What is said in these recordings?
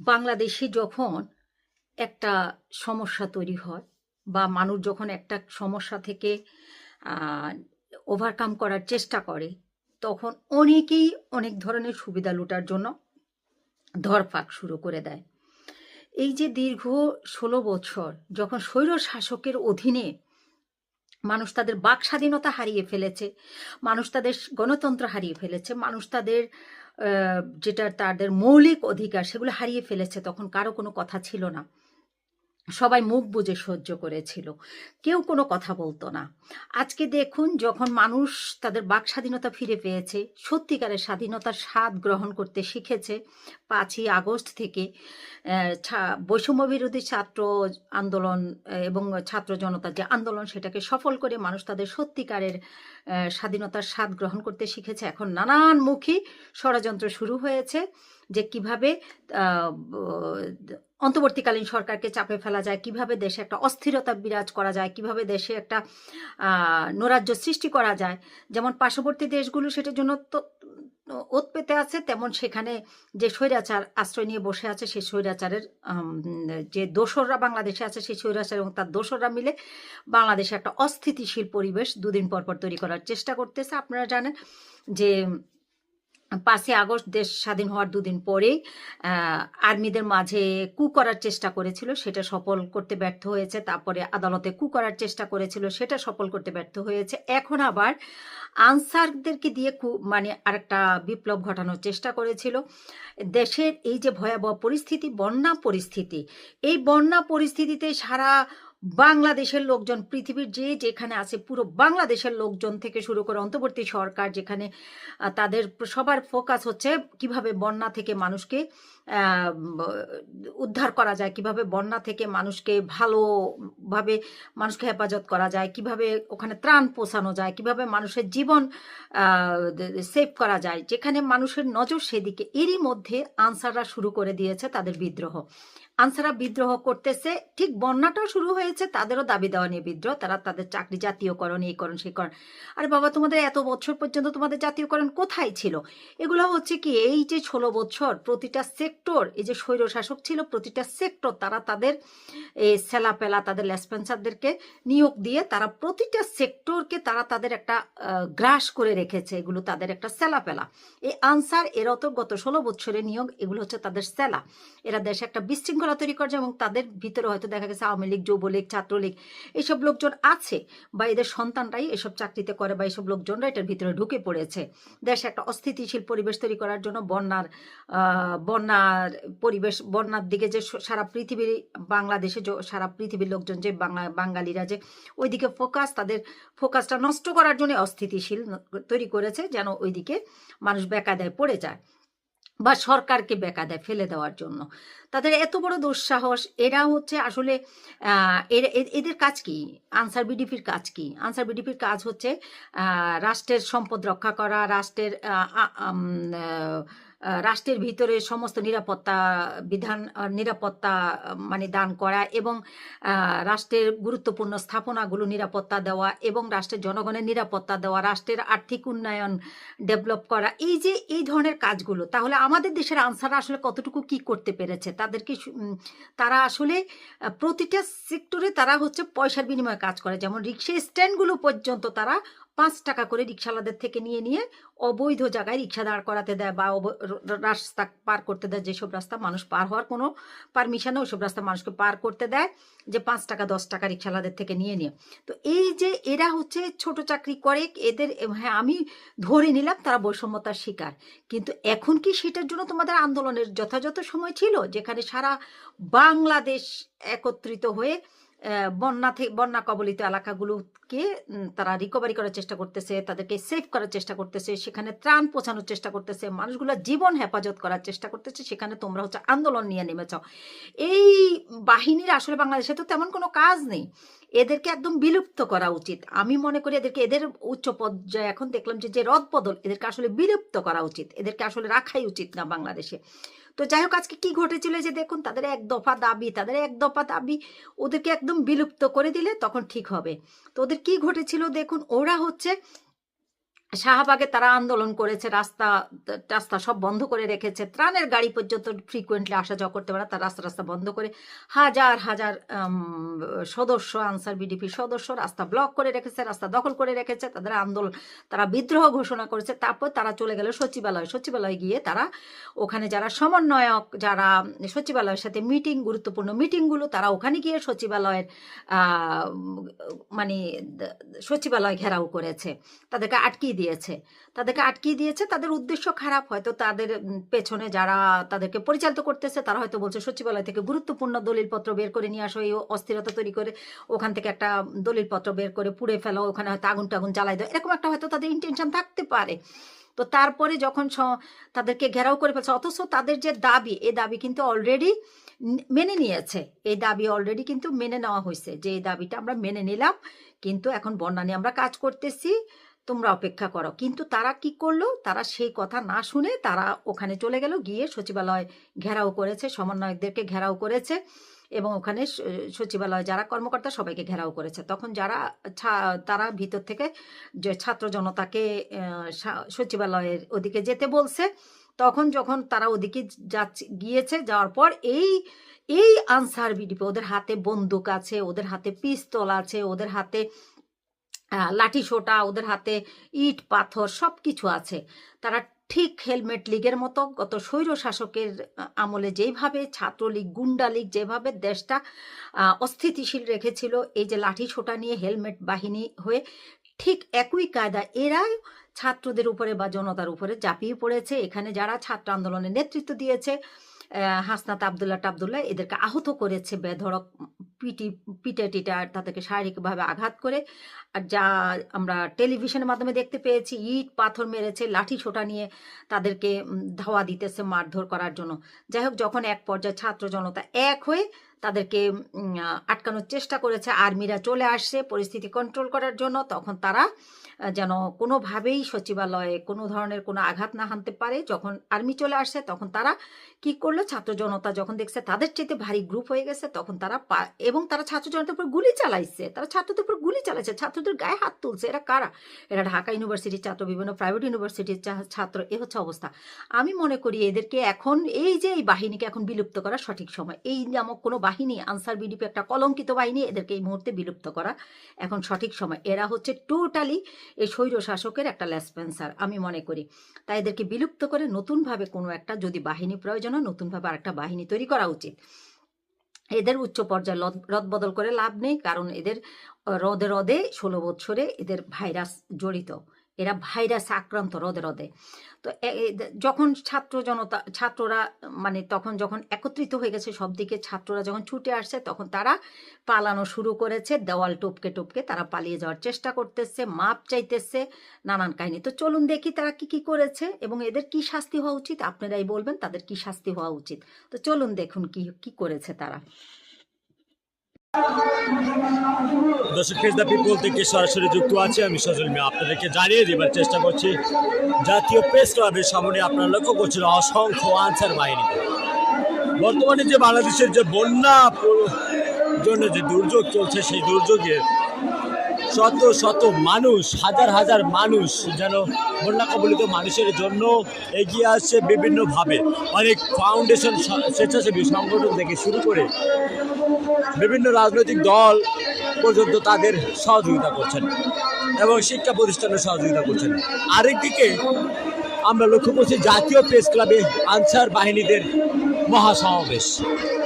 বাংলাদেশে যখন একটা সমস্যা তৈরি হয় বা মানুষ যখন একটা সমস্যা থেকে ওভারকাম করার চেষ্টা করে, তখন অনেকেই অনেক ধরনের সুবিধা লুটার জন্য ধরফাক শুরু করে দেয়। এই যে দীর্ঘ ষোলো বছর যখন স্বৈর শাসকের অধীনে মানুষ তাদের বাক স্বাধীনতা হারিয়ে ফেলেছে, মানুষ তাদের গণতন্ত্র হারিয়ে ফেলেছে, মানুষ তাদের যেটা তাদের মৌলিক অধিকার সেগুলো হারিয়ে ফেলেছে। তখন কারও কোনো কথা ছিল না। সবাই মুখ বুজে সহ্য করেছিল। কেউ কোনো কথা বলতো না। আজকে দেখুন যখন মানুষ তাদের বাক স্বাধীনতা ফিরে পেয়েছে, সত্যিকারের স্বাধীনতার স্বাদ গ্রহণ করতে শিখেছে, পাঁচই আগস্ট থেকে বৈষম্য বিরোধী ছাত্র আন্দোলন এবং ছাত্র জনতার যে আন্দোলন সেটাকে সফল করে মানুষ তাদের সত্যিকারের স্বাধীনতার স্বাদ গ্রহণ করতে শিখেছে, এখন নানানমুখী ষড়যন্ত্র শুরু হয়েছে যে কীভাবে অন্তর্বর্তীকালীন সরকারকে চাপে ফেলা যায়। কীভাবে দেশে একটা অস্থিরতা বিরাজ করা যায়? কীভাবে দেশে একটা নৈরাজ্য সৃষ্টি করা যায়? যেমন পার্শ্ববর্তী দেশগুলো সেটার জন্য ওত পেতে আছে, তেমন সেখানে যে স্বৈরাচার আশ্রয় নিয়ে বসে আছে, সেই স্বৈরাচারের যে দোসররা বাংলাদেশে আছে, সেই স্বৈরাচার এবং তার দোসররা মিলে বাংলাদেশে একটা অস্থিতিশীল পরিবেশ দুদিন পর পর তৈরি করার চেষ্টা করতেছে। আপনারা জানেন যে পাঁচই আগস্ট দেশ স্বাধীন হওয়ার দুদিন পরেই আর্মিদের মাঝে কু করার চেষ্টা করেছিল, সেটা সফল করতে ব্যর্থ হয়েছে। তারপরে আদালতে কু করার চেষ্টা করেছিল, সেটা সফল করতে ব্যর্থ হয়েছে। এখন আবার আনসারদেরকে দিয়ে কু মানে আরেকটা বিপ্লব ঘটানোর চেষ্টা করেছিল। দেশের এই যে ভয়াবহ পরিস্থিতি, বন্যা পরিস্থিতি, এই বন্যা পরিস্থিতিতে সারা বাংলাদেশের লোকজন, পৃথিবীর যে যেখানে আছে, পুরো বাংলাদেশের লোকজন থেকে শুরু করে অন্তর্বর্তী সরকার যেখানে তাদের সবার ফোকাস হচ্ছে কীভাবে বন্যা থেকে মানুষকে উদ্ধার করা যায়, কীভাবে বন্যা থেকে মানুষকে ভালোভাবে মানুষকে হেফাজত করা যায়, কীভাবে ওখানে ত্রাণ পৌঁছানো যায়, কীভাবে মানুষের জীবন সেভ করা যায়, যেখানে মানুষের নজর সেদিকে, এরই মধ্যে আনসাররা শুরু করে দিয়েছে তাদের বিদ্রোহ। আনসাররা বিদ্রোহ করতেছে, ঠিক বন্যাটাও শুরু হয়েছে, তাদেরও দাবি দেওয়া নিয়ে বিদ্রোহ, তারা তাদের চাকরি জাতীয়করণ, এই করণ, সেই করণ। আরে বাবা, তোমাদের এত বছর পর্যন্ত তোমাদের জাতীয়করণ কোথায় ছিল? এগুলো হচ্ছে কি, এই যে ষোলো বছর, প্রতিটা সেক্টর এই যে স্বৈরশাসক ছিল প্রতিটা সেক্টর তারা তাদের সেলাপেলা তাদের লেসপেন্সারদেরকে নিয়োগ দিয়ে তারা প্রতিটা সেক্টরকে তারা তাদের একটা গ্রাস করে রেখেছে। এগুলো তাদের একটা সেলাপেলা এই আনসার এরা তো গত ষোলো বছরের নিয়োগ এগুলো হচ্ছে তাদের সেলা এরা দেশে একটা বিশৃঙ্খলা তৈরি করছে এবং তাদের ভিতরে হয়তো দেখা গেছে আওয়ামী লীগ যুবলীগ ছাত্রলীগ এইসব লোকজন আছে বা এদের সন্তানরাই এসব চাকরিতে করে বা এইসব লোকজনরা এটার ভিতরে ঢুকে পড়েছে। দেশে একটা অস্থিতিশীল পরিবেশ তৈরি করার জন্য বন্যার আহ, বন্যার পরিবেশ বন্যার দিকে যে সারা পৃথিবীর বাংলাদেশে যে সারা পৃথিবীর লোকজন যে বাংলা, বাঙালিরা যে ওইদিকে ফোকাস তাদের ফোকাসটা নষ্ট করার জন্য অস্থিতিশীল তৈরি করেছে যেন ওইদিকে মানুষ বেকায়দায় পড়ে যায় বা সরকারকে বেকায়দায় ফেলে দেওয়ার জন্য। তাদের এত বড় দুঃসাহস, এরা হচ্ছে আসলে এদের কাজ কি? আনসার বিডিপির কাজ কি? আনসার বিডিপির কাজ হচ্ছে রাষ্ট্রের সম্পদ রক্ষা করা, রাষ্ট্রের রাষ্ট্রের ভিতরে সমস্ত নিরাপত্তা বিধান নিরাপত্তা মানে দান করা এবং রাষ্ট্রের গুরুত্বপূর্ণ স্থাপনাগুলো নিরাপত্তা দেওয়া এবং রাষ্ট্রের জনগণের নিরাপত্তা দেওয়া, রাষ্ট্রের আর্থিক উন্নয়ন ডেভেলপ করা, এই যে, এই ধরনের কাজগুলো, তাহলে আমাদের দেশের আনসাররা আসলে কতটুকু কি করতে পেরেছে? তাদেরকে তারা আসলে প্রতিটা সেক্টরে তারা হচ্ছে পয়সার বিনিময়ে কাজ করে, যেমন রিক্সা স্ট্যান্ডগুলো পর্যন্ত তারা পাঁচ টাকা করে রিক্সাওয়ালাদের থেকে নিয়ে নিয়ে অবৈধ জায়গায় রিক্সা দাঁড় করাতে দেয় বা রাস্তা পার করতে দেয়। যেসব রাস্তা মানুষ পার হওয়ার কোনো পারমিশন ওইসব রাস্তা মানুষকে পার করতে দেয় যে পাঁচ টাকা, দশ টাকা রিক্সাওয়ালাদের থেকে নিয়ে নিয়ে। তো এই যে এরা হচ্ছে ছোট চাকরি করে, এদের হ্যাঁ আমি ধরে নিলাম তারা বৈষম্যতার শিকার। কিন্তু এখন কি সেটার জন্য তোমাদের আন্দোলনের যথাযথ সময় ছিল? যেখানে সারা বাংলাদেশ একত্রিত হয়ে বন্যা থেকে বন্যা কবলিত এলাকাগুলোকে তারা রিকভারি করার চেষ্টা করতেছে, তাদেরকে সেভ করার চেষ্টা করতেছে, সেখানে ত্রাণ পৌঁছানোর চেষ্টা করতেছে, মানুষগুলো জীবন হেফাজত করার চেষ্টা করতেছে, সেখানে তোমরা হচ্ছে আন্দোলন নিয়ে নেমেছ। এই বাহিনীর আসলে বাংলাদেশে তো তেমন কোনো কাজ নেই। এদেরকে একদম বিলুপ্ত করা উচিত। আমি মনে করি এদেরকে, এদের উচ্চ পর্যায়ে এখন দেখলাম যে যে রদবদল এদেরকে আসলে বিলুপ্ত করা উচিত। এদেরকে আসলে রাখাই উচিত না বাংলাদেশে। তো যাই হোক আজকে কি ঘটেছিল যে দেখুন, তাদের এক দফা দাবি, তাদের এক দফা দাবি ওদেরকে একদম বিলুপ্ত করে দিলে তখন ঠিক হবে। তো ওদের কি ঘটেছিল দেখুন, ওরা হচ্ছে শাহবাগে তারা আন্দোলন করেছে, রাস্তা রাস্তা সব বন্ধ করে রেখেছে। ত্রাণের গাড়ি পর্যন্ত ফ্রিকুয়েন্টলি আসা যাওয়া করতে পারে, তার রাস্তা রাস্তা বন্ধ করে হাজার হাজার সদস্য, আনসার বিডিপি সদস্য রাস্তা ব্লক করে রেখেছে, রাস্তা দখল করে রেখেছে, তাদের আন্দোলন তারা বিদ্রোহ ঘোষণা করেছে, তারপর তারা চলে গেল সচিবালয়। সচিবালয়ে গিয়ে তারা ওখানে যারা সমন্বয়ক, যারা সচিবালয়ের সাথে মিটিং গুরুত্বপূর্ণ মিটিংগুলো তারা ওখানে গিয়ে সচিবালয়ের মানে সচিবালয় ঘেরাও করেছে। তাদেরকে আটকিয়ে দিয়েছে। তাদেরকে আটকিয়ে দিয়েছে, তাদের উদ্দেশ্য খারাপ, হয়তো তাদের পেছনে যারা তাদেরকে পরিচালিত করতেছে, তারা হয়তো বলছে, সচিবালয় থেকে গুরুত্বপূর্ণ দলিলপত্র বের করে নিয়ে আসো, এই অস্থিরতা তৈরি করে ওখান থেকে একটা দলিলপত্র বের করে পুড়ে ফেলো, ওখানে হয়তো আগুন টাগুন জ্বালাই দাও। এরকম একটা হয়তো তাদের ইন্টেনশন থাকতে পারে। তো তারপরে যখন তাদেরকে ঘেরাও করে ফেলছে, অথচ তাদের যে দাবি এই দাবি কিন্তু অলরেডি মেনে নিয়েছে। এই দাবি অলরেডি কিন্তু মেনে নেওয়া হয়েছে যে, এই দাবিটা আমরা মেনে নিলাম, কিন্তু এখন বন্যা নিয়ে আমরা কাজ করতেছি। তোমরা অপেক্ষা করো। কিন্তু তারা কি করল? তারা সেই কথা না শুনে তারা ওখানে চলে গেল, গিয়ে সচিবালয় ঘেরাও করেছে, সমন্বয়কদেরকে ঘেরাও করেছে এবং ওখানে সচিবালয় যারা কর্মকর্তা সবাইকে ঘেরাও করেছে। তখন যারা তারা ভিতর থেকে যে ছাত্র জনতাকে সচিবালয়ের ওদিকে যেতে বলছে। তখন যখন তারা ওদিকে যাচ্ছে, গিয়েছে, যাওয়ার পর এই এই আনসার বিডিপি, ওদের হাতে বন্দুক আছে, ওদের হাতে পিস্তল আছে, ওদের হাতে লাঠি সোটা ওদের হাতে ইট, পাথর সব কিছু আছে। তারা ঠিক হেলমেট লীগের মতো গত স্বৈর শাসকের আমলে যেইভাবে ছাত্রলীগ গুন্ডা লীগ যেভাবে দেশটা অস্থিতিশীল রেখেছিল, এই যে লাঠি সোটা নিয়ে হেলমেট বাহিনী হয়ে ঠিক একই কায়দা, এরাই ছাত্রদের উপরে বা জনতার উপরে ঝাঁপিয়ে পড়েছে। এখানে যারা ছাত্র আন্দোলনের নেতৃত্ব দিয়েছে হাসনাত আবদুল্লাহ টাবদুল্লাহ এদেরকে আহত করেছে বেধড়ক পিটি পিটে টিটা তাদেরকে শারীরিকভাবে আঘাত করে। আর যা আমরা টেলিভিশনের মাধ্যমে দেখতে পেয়েছি, ইট পাথর মেরেছে, লাঠি ছোটা নিয়ে তাদেরকে ধাওয়া দিতেছে মারধর করার জন্য। যাই হোক, যখন এক পর্যায়ে ছাত্র জনতা এক হয়ে তাদেরকে আটকানোর চেষ্টা করেছে। আর্মিরা চলে আসছে পরিস্থিতি কন্ট্রোল করার জন্য। তখন তারা যেন কোনোভাবেই সচিবালয়ে কোনো ধরনের কোনো আঘাত না হানতে পারে। যখন আর্মি চলে আসছে, তখন তারা কি করল? ছাত্র জনতা যখন দেখছে তাদের চেয়ে ভারী গ্রুপ হয়ে গেছে, তখন তারা এবং তারা ছাত্র জনতার উপর গুলি চালাইছে। তারা ছাত্রদের উপর গুলি চালাইছে। ছাত্রদের গায়ে হাত তুলছে। এরা কারা? এরা ঢাকা ইউনিভার্সিটির ছাত্র, বিভিন্ন প্রাইভেট ইউনিভার্সিটির ছাত্র। এ হচ্ছে অবস্থা। আমি মনে করি এদেরকে এখন, এই যে এই বাহিনীকে এখন বিলুপ্ত করা সঠিক সময়, এই নামক কোনো বাহিনী, আনসার বিডিপি একটা কলঙ্কিত বাহিনী এদেরকে এই মুহূর্তে বিলুপ্ত করা। এখন সঠিক সময় এরা হচ্ছে টোটালি এই স্বৈর শাসকের একটা লেসপেন্সার, আমি মনে করি। তাই এদেরকে বিলুপ্ত করে নতুনভাবে কোনো একটা যদি বাহিনী প্রয়োজন হয়, নতুনভাবে আরেকটা বাহিনী তৈরি করা উচিত। এদের উচ্চ পর্যায়ে লদ- রদবদল করে লাভ নেই, কারণ এদের, রদে রদে ষোলো বছরে এদের ভাইরাস জড়িত। এরা ভাইরাস আক্রান্ত রদে রদে। তো যখন ছাত্র জনতা, ছাত্ররা মানে তখন যখন একত্রিত হয়ে গেছে সব দিকে, ছাত্ররা যখন ছুটে আসছে তখন তারা পালানো শুরু করেছে, দেওয়াল টপকে টপকে তারা পালিয়ে যাওয়ার চেষ্টা করতেছে, মাপ চাইতেছে, নানান কাহিনী। তো চলুন দেখি তারা কি কি করেছে এবং এদের কি শাস্তি হওয়া উচিত? আপনারাই বলবেন তাদের কি শাস্তি হওয়া উচিত। তো চলুন দেখুন কি কি করেছে তারা। দর্শক বলতে পিপল থেকে সরাসরি যুক্ত আছে আমি সজল মিয়া। আপনাদেরকে জানিয়ে দেবার চেষ্টা করছি, জাতীয় প্রেস ক্লাবের সামনে আপনারা লক্ষ্য করছেন অসংখ্য আনসার বাহিনী। বর্তমানে যে বাংলাদেশের যে বন্যা জন্য যে দুর্যোগ চলছে, সেই দুর্যোগে শত শত মানুষ, হাজার হাজার মানুষ যেন বন্যা কবলিত মানুষের জন্য এগিয়ে আসছে বিভিন্নভাবে। অনেক ফাউন্ডেশন স্বেচ্ছাসেবী সংগঠন থেকে শুরু করে বিভিন্ন রাজনৈতিক দল পর্যন্ত তাদের সহযোগিতা করছেন এবং শিক্ষা প্রতিষ্ঠানের সহযোগিতা করছেন। আরেকদিকে আমরা লক্ষ্য করছি জাতীয় প্রেস ক্লাবে আনসার বাহিনীদের মহাসমাবেশ।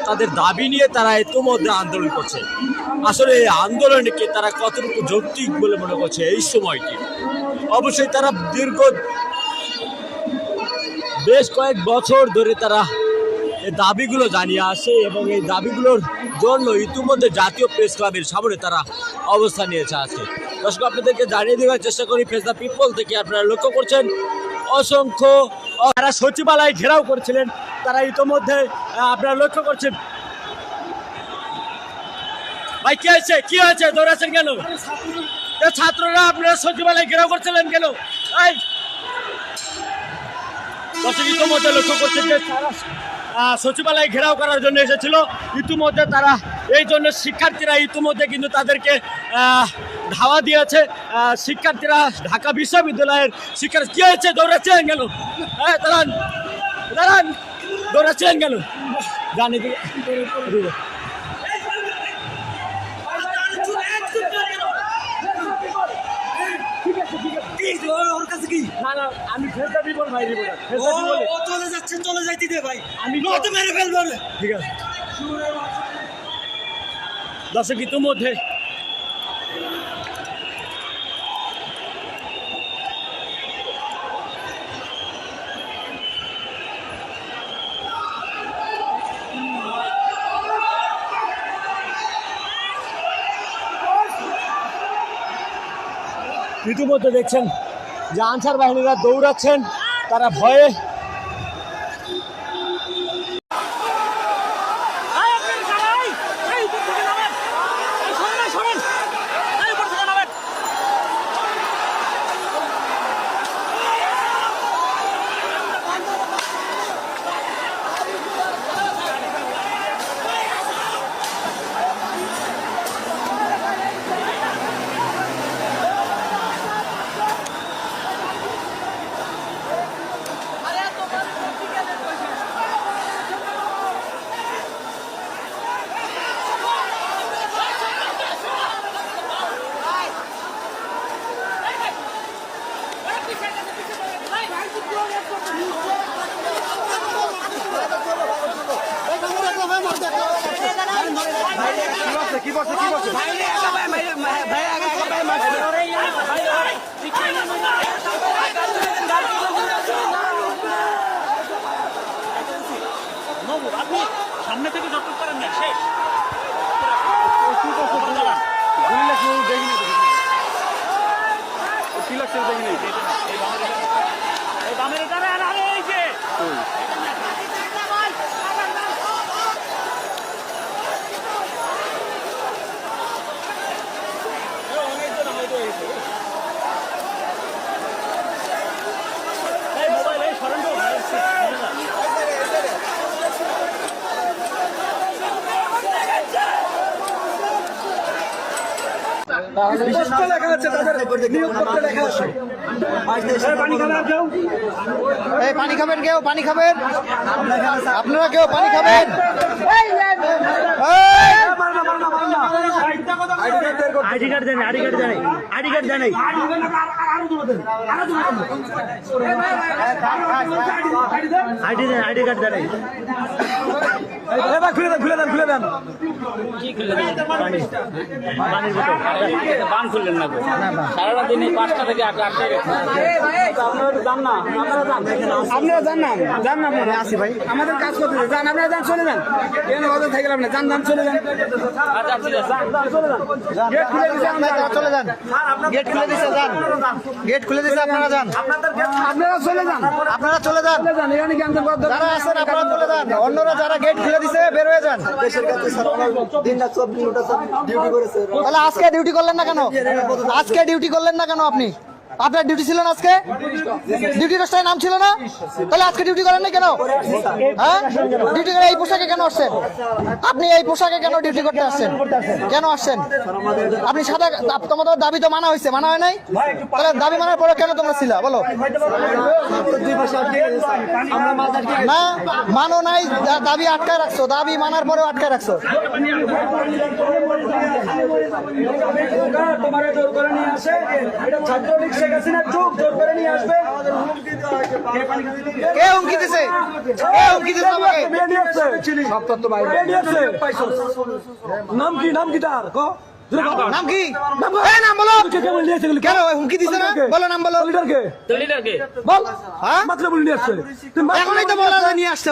তাদের দাবি নিয়ে তারা ইতিমধ্যে আন্দোলন করছে। আসলে এই আন্দোলনকে তারা কতটুকু যৌক্তিক বলে মনে করছে এই সময়টি? অবশ্যই তারা দীর্ঘ বেশ কয়েক বছর ধরে তারা এই দাবিগুলো জানিয়ে আসে এবং এই দাবিগুলোর জন্য ইতিমধ্যে জাতীয় প্রেস ক্লাবের সামনে তারা অবস্থান নিয়েছে আজকে। দর্শক, আপনাদেরকে জানিয়ে দেওয়ার চেষ্টা করি, ফেস দ্য পিপল থেকে আপনারা লক্ষ্য করছেন, অসংখ্য তারা সচিবালয় ঘেরাও করেছিলেন, তারা ইতিমধ্যে আপনারা লক্ষ্য করছেন ভাই, কি হয়েছে? কি হয়েছে? দৌড়াচ্ছেন কেন? ছাত্ররা আপনারা সচিবালয় ঘেরাও করছিলেন কেন? ইতিমধ্যে লক্ষ্য করছেন যে সচিবালয় ঘেরাও করার জন্য এসেছিল। ইতিমধ্যে তারা, এই জন্য শিক্ষার্থীরা ইতিমধ্যে কিন্তু তাদেরকে ধাওয়া দিয়েছে। শিক্ষার্থীরা ঢাকা বিশ্ববিদ্যালয়ের শিক্ষার্থী, কি হয়েছে? দৌড়াচ্ছেন গেল হ্যাঁ দাঁড়ান দাঁড়ান দৌড়াচ্ছেন গেল জানি না না আমি ফেরতা বিপল ভাই রিপোর্টার ফেরতা বিপল ও চলে যাচ্ছে চলে যাইতে দে ভাই। আমি নয়তো মেরে ফেলব রে। ঠিক আছে। দর্শক ইতিমধ্যে ইতিমধ্যে দেখছেন যে আনসার বাহিনীরা দৌড়াচ্ছেন তারা ভয়ে সামনে থেকে যত পারেন না শেষ বামের এখানে আর আরে এই যে এই মোবাইল এই সরেন তো এই পানি খাবেন কেউ? পানি খাবেন আপনারা কেউ পানি খাবেন? এই! আইডি কার্ড দেন। আইডি কার্ড দেন আইডি কার্ড দেন। আইডি দেন আইডি কার্ড দেন। খুলে দেন খুলে দেন খুলে দেন। কি খুলে দেন? পানির বোতল বান খুললেন না সারাটা দিন এই পাঁচটা থেকে আটটা আটটা আপনারা যান না আপনারা যান আপনারা যান না যান না আপনারা আসি ভাই। আমাদের কাজ করতে যান আপনারা যান চলে যান। কেন অত থেকে লাভ নেই যান যান চলে যান। আচ্ছা ঠিক আছে। যান, যান, চলে যান। গেট খুলে দিছে আপনারা। চলে যান। গেট খুলে দিছে যান। গেট খুলে দিছে আপনারা যান। আপনারা চলে যান। আপনারা চলে যান। যারা আছেন আপনারা চলে যান। অন্যরা যারা গেট খুলে দিছে বের হয়ে যান। দেশের কাছে তাহলে আজকে ডিউটি করলেন না কেন? আজকে ডিউটি করলেন না কেন আপনি? আপনার ডিউটি ছিল না আজকে? ডিউটি রোস্টায় নাম ছিল না? তাহলে আজকে ডিউটি করেন না কেন? হ্যাঁ? ডিউটি করে এই পোশাকে কেন আসছেন? আপনি এই পোশাকে কেন ডিউটি করতে আসছেন? কেন আসছেন? আপনি সাদা তোমাদের দাবি তো মানা হয়েছে, মানা হয় নাই? তাহলে দাবি মানার পরে কেন তোমরা ছিল? বলো। না, মানো নাই দাবি আটকায় রাখছো, দাবি মানার পরেও আটকায় রাখছো। তোমার জোর করে নিয়ে আসে, ছাত্রলীগ শেখ হাসিনা চুপ জোর করে নিয়ে আসবে। কে হুমকি দিছে? কে হুমকি দিছে আমাকে? নাম কি নাম কি তার? ক? নাম কি? বলো। কেন হুমকি দিছে না? বলো নাম বলো। লিডারকে বল। হ্যাঁ মাত্র বলে নিয়ে আসছে। এখনই তো বলা নিয়ে আসছে।